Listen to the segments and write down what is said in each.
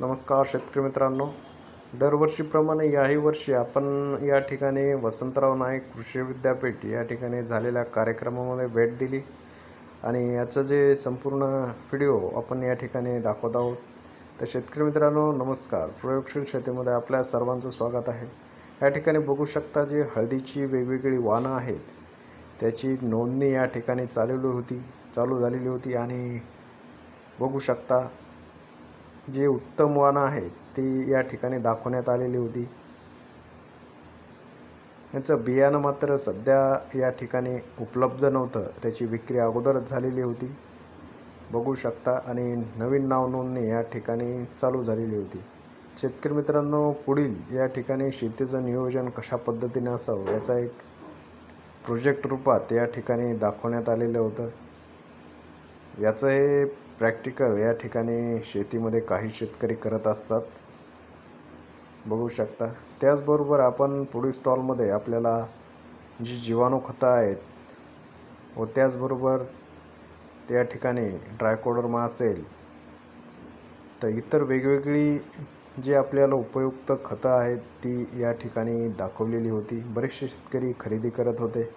नमस्कार शेतकरी मित्रांनो. दरवर्षीप्रमाणे याही वर्षी आपण या ठिकाणी वसंतराव नाईक कृषी विद्यापीठ या ठिकाणी झालेल्या कार्यक्रमामध्ये भेट दिली आणि याचं जे संपूर्ण व्हिडिओ आपण या ठिकाणी दाखवत आहोत. तर शेतकरी मित्रांनो नमस्कार. प्रयोगशील शेतीमध्ये आपल्या सर्वांचं स्वागत आहे. या ठिकाणी बघू शकता जे हळदीची वेगवेगळी वाहनं आहेत त्याची नोंदणी या ठिकाणी चालवली होती चालू झालेली होती आणि बघू शकता जे उत्तम वाहनं आहेत ती या ठिकाणी दाखवण्यात आलेली होती. याचं बियाणं मात्र सध्या या ठिकाणी उपलब्ध नव्हतं. त्याची विक्री अगोदरच झालेली होती. बघू शकता आणि नवीन नाव नोंदणी या ठिकाणी चालू झालेली होती. शेतकरी मित्रांनो पुढील या ठिकाणी शेतीचं नियोजन कशा पद्धतीने असावं याचा एक प्रोजेक्ट रूपात या ठिकाणी दाखवण्यात आलेलं होतं. याचं हे प्रॅक्टिकल या ठिकाणी शेतीमध्ये काही शेतकरी करत असतात. बघू शकता. त्याचबरोबर आपण पुढील स्टॉलमध्ये आपल्याला जी जीवाणू खतं आहेत व त्याचबरोबर त्या ठिकाणी ड्रायकोडर्मा असेल तर इतर वेगवेगळी जी आपल्याला उपयुक्त खतं आहेत ती या ठिकाणी दाखवलेली होती. बरेचसे शेतकरी खरेदी करत होते.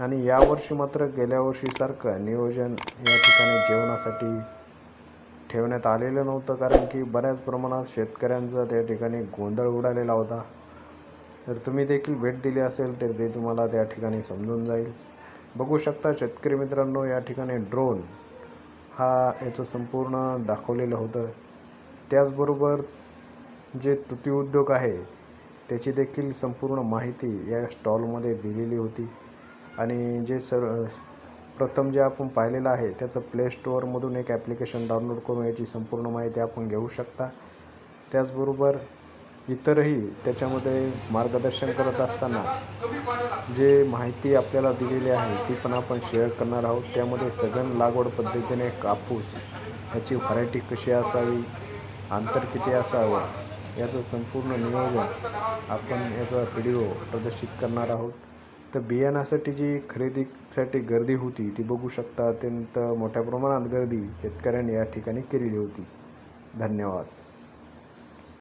आणि यावर्षी मात्र गेल्या वर्षीसारखं नियोजन या ठिकाणी जेवणासाठी ठेवण्यात आलेलं नव्हतं कारण की बऱ्याच प्रमाणात शेतकऱ्यांचा त्या ठिकाणी गोंधळ उडालेला होता. जर तुम्ही देखील भेट दिली असेल तर ते तुम्हाला त्या ठिकाणी समजून जाईल. बघू शकता शेतकरी मित्रांनो या ठिकाणी ड्रोन हा याचं संपूर्ण दाखवलेलं होतं. त्याचबरोबर जे तुती उद्योग आहे त्याची देखील संपूर्ण माहिती या स्टॉलमध्ये दिलेली होती. आणि जे सर प्रथम जे आपण पाहिलेलं आहे त्याचं प्ले स्टोअरमधून एक ॲप्लिकेशन डाउनलोड करून याची संपूर्ण माहिती आपण घेऊ शकता. त्याचबरोबर इतरही त्याच्यामध्ये मार्गदर्शन करत असताना जे माहिती आपल्याला दिलेली आहे ती पण आपण शेअर करणार आहोत. त्यामध्ये सघन लागवड पद्धतीने कापूस याची व्हरायटी कशी असावी अंतर किती असावं याचं संपूर्ण नियोजन आपण याचा व्हिडिओ प्रदर्शित करणार आहोत. तर बियाणासाठी जी खरेदीसाठी गर्दी होती ती बघू शकता अत्यंत मोठ्या प्रमाणात गर्दी. शेतकऱ्यांनी या ठिकाणी केलेली होती. धन्यवाद.